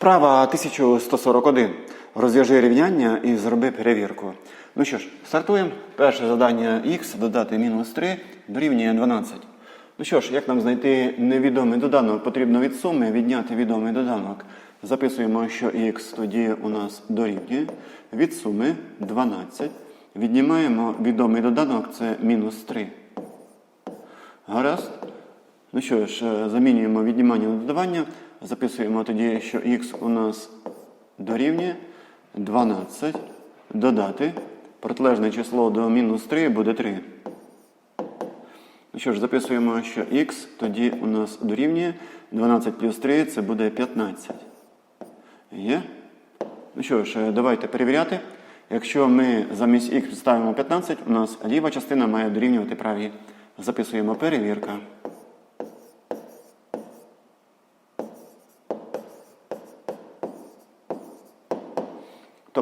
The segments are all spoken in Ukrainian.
Вправа 1141. Розв'яжи рівняння і зроби перевірку. Ну що ж, стартуємо. Перше завдання х додати мінус 3 дорівнює 12. Ну що ж, як нам знайти невідомий доданок? Потрібно від суми відняти відомий доданок. Записуємо, що х тоді у нас дорівнює. Від суми 12. Віднімаємо відомий доданок, це мінус 3. Гаразд. Ну що ж, е, замінюємо віднімання на додавання. Записуємо тоді, що х у нас дорівнює 12. Додати. Протилежне число до мінус 3 буде 3. Ну що ж, записуємо, що х тоді у нас дорівнює 12 плюс 3 це буде 15. Є? Ну що ж, е, давайте перевіряти. Якщо ми замість х підставимо 15, у нас ліва частина має дорівнювати правій. Записуємо перевірка.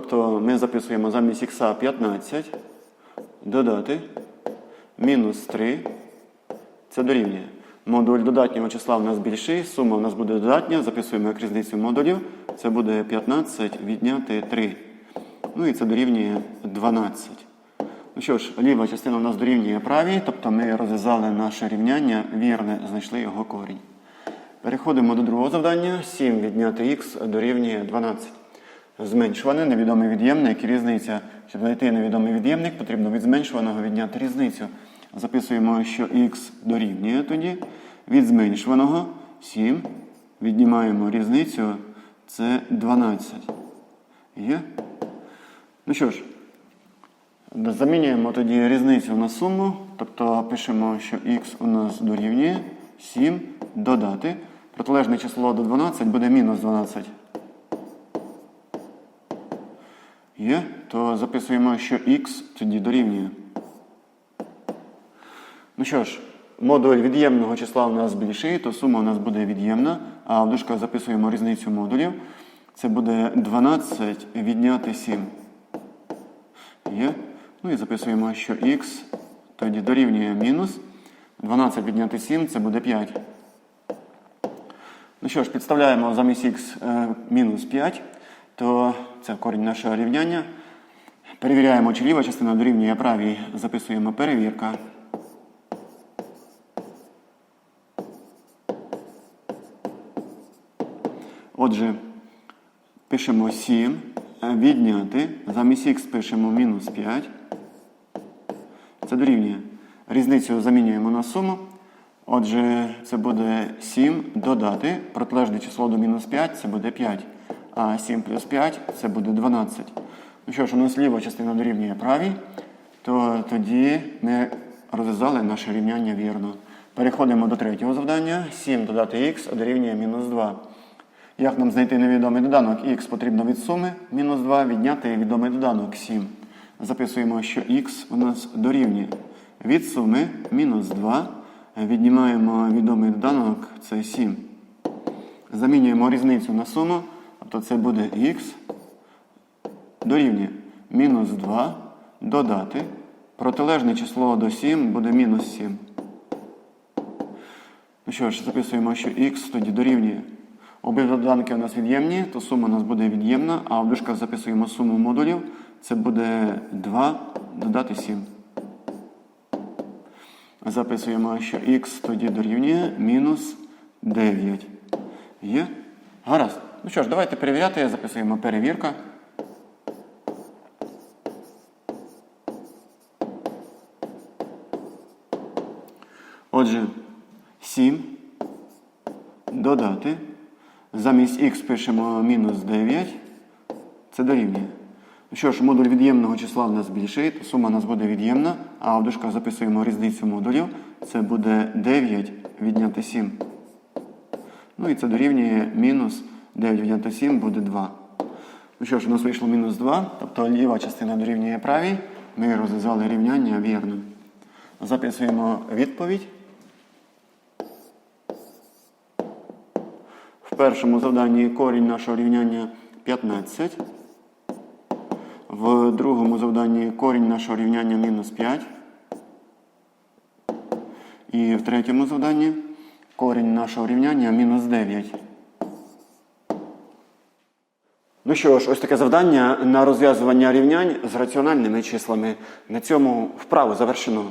Тобто ми записуємо замість х 15, додати мінус 3. Це дорівнює. Модуль додатнього числа в нас більший, сума в нас буде додатня. Записуємо як різницю модулів. Це буде 15 відняти 3. Ну і це дорівнює 12. Ну що ж, ліва частина у нас дорівнює правій, тобто ми розв'язали наше рівняння, вірне, знайшли його корінь. Переходимо до другого завдання. 7 відняти х дорівнює 12. Зменшуване, невідомий від'ємник і різниця. Щоб знайти невідомий від'ємник, потрібно від зменшуваного відняти різницю. Записуємо, що х дорівнює тоді. Від зменшуваного 7. Віднімаємо різницю, це 12. Є? Ну що ж, замінюємо тоді різницю на суму. Тобто пишемо, що х у нас дорівнює 7 додати. Протилежне число до 12 буде мінус 12. Є, то записуємо, що х тоді дорівнює. Ну що ж, модуль від'ємного числа у нас більший, то сума у нас буде від'ємна, а в дужках записуємо різницю модулів. Це буде 12 відняти 7. Є. Ну і записуємо, що х тоді дорівнює мінус. 12 відняти 7 це буде 5. Ну що ж, підставляємо замість х е, мінус 5, то це корінь нашого рівняння. Перевіряємо, чи ліва частина дорівнює правій. Записуємо перевірка. Отже, пишемо 7, е, відняти, замість х пишемо мінус 5. Це дорівнює. Різницю замінюємо на суму. Отже, це буде 7 додати. Протилежне число до мінус 5 це буде 5. А 7 плюс 5 це буде 12. Ну що ж, у нас ліва частина дорівнює правій, то тоді ми розв'язали наше рівняння вірно. Переходимо до третього завдання. 7 додати х дорівнює мінус 2. Як нам знайти невідомий доданок? Х потрібно від суми мінус 2 відняти відомий доданок 7. Записуємо, що х у нас дорівнює від суми мінус 2. Віднімаємо відомий доданок, це 7. Замінюємо різницю на суму, тобто це буде х дорівнює мінус 2 додати. Протилежне число до 7 буде мінус 7. Ну що ж, записуємо, що х тоді дорівнює. Обидва доданки у нас від'ємні, то сума у нас буде від'ємна, а в дужках записуємо суму модулів. Це буде 2 додати 7. Записуємо, що х тоді дорівнює мінус 9. Є? Гаразд. Ну що ж, давайте перевіряти. Записуємо перевірка. Отже, 7 додати. Замість х пишемо мінус 9. Це дорівнює. Ну що ж, модуль від'ємного числа в нас більший, то сума у нас буде від'ємна, а в дужках записуємо різницю модулів. Це буде 9 відняти 7. Ну і це дорівнює мінус 9 відняти 7 буде 2. Ну що ж, у нас вийшло мінус 2, тобто ліва частина дорівнює правій. Ми розв'язали рівняння вірно. Записуємо відповідь. В першому завданні корінь нашого рівняння 15. В другому завданні корінь нашого рівняння мінус 5. І в третьому завданні корінь нашого рівняння мінус 9. Ну що ж, ось таке завдання на розв'язування рівнянь з раціональними числами. На цьому вправу завершено.